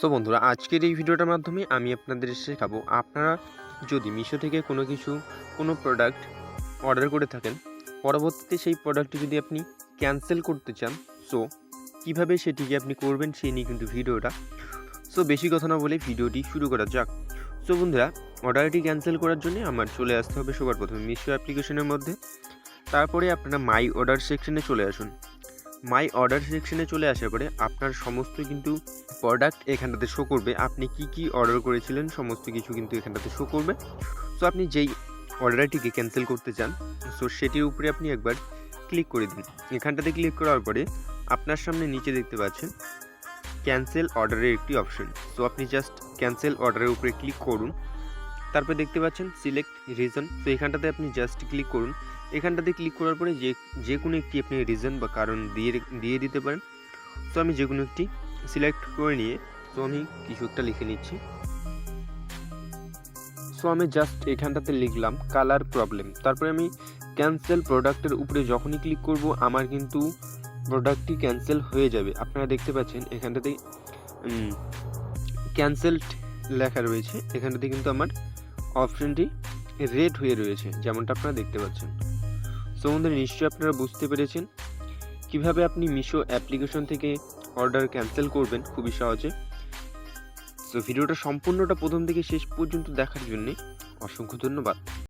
So বন্ধুরা, আজকের এই ভিডিওটার মাধ্যমে আমি আপনাদের শেখাবো, আপনারা যদি মিশো থেকে কোনো কিছু, কোনো প্রোডাক্ট অর্ডার করে থাকেন, পরবর্তীতে সেই প্রোডাক্টটি যদি আপনি ক্যান্সেল করতে চান সো কীভাবে সেটিকে আপনি করবেন সেই নিয়ে কিন্তু ভিডিওটা। সো বেশি কথা না বলে ভিডিওটি শুরু করা যাক। সো বন্ধুরা অর্ডারটি ক্যান্সেল করার জন্য আমার চলে আসতে হবে সবার প্রথমে মিশো অ্যাপ্লিকেশনের মধ্যে। তারপরে আপনারা মাই অর্ডার সেকশনে চলে আসুন। মাই অর্ডার সেকশনে চলে আসার পরে আপনার সমস্ত কিন্তু প্রোডাক্ট এখানটাতে শো করবে। আপনি কি কি অর্ডার করেছিলেন, সমস্ত কিছু কিন্তু এখানটাতে শো করবে। সো আপনি যেই অর্ডারটিকে ক্যান্সেল করতে চান সো সেটির উপরে আপনি একবার ক্লিক করে দিন। এখানটাতে ক্লিক করার পরে আপনার সামনে নিচে দেখতে পাচ্ছেন ক্যান্সেল অর্ডারের একটি অপশন সো আপনি জাস্ট ক্যান্সেল অর্ডারের উপরে ক্লিক করুন। তারপরে দেখতে পাচ্ছেন সিলেক্ট রিজন তো এখানটাতে আপনি জাস্ট ক্লিক করুন। এখানটাতে ক্লিক করার পরে যে যে কোনো একটি আপনি রিজন বা কারণ দিয়ে দিয়ে দিতে পারেন। তো আমি যে কোনো একটি সিলেক্ট করে নিয়ে, তো আমি কিছু একটা লিখে নিচ্ছি। সো আমি জাস্ট এখানটাতে লিখলাম কালার প্রবলেম তারপরে আমি ক্যান্সেল প্রোডাক্টের উপরে যখনই ক্লিক করব, আমার কিন্তু প্রোডাক্টটি ক্যান্সেল হয়ে যাবে। আপনারা দেখতে পাচ্ছেন এখানটাতে ক্যান্সেলড লেখা রয়েছে। এখানটাতে কিন্তু আমার অপশানটি রেড হয়ে রয়েছে, যেমনটা আপনারা দেখতে পাচ্ছেন। সো বন্ধুরা, নিশ্চয়ই আপনারা বুঝতে পেরেছেন কীভাবে আপনি মিশো অ্যাপ্লিকেশন থেকে অর্ডার ক্যান্সেল করবেন খুবই সহজে। সো ভিডিওটা সম্পূর্ণটা প্রথম থেকে শেষ পর্যন্ত দেখার জন্যে অসংখ্য ধন্যবাদ।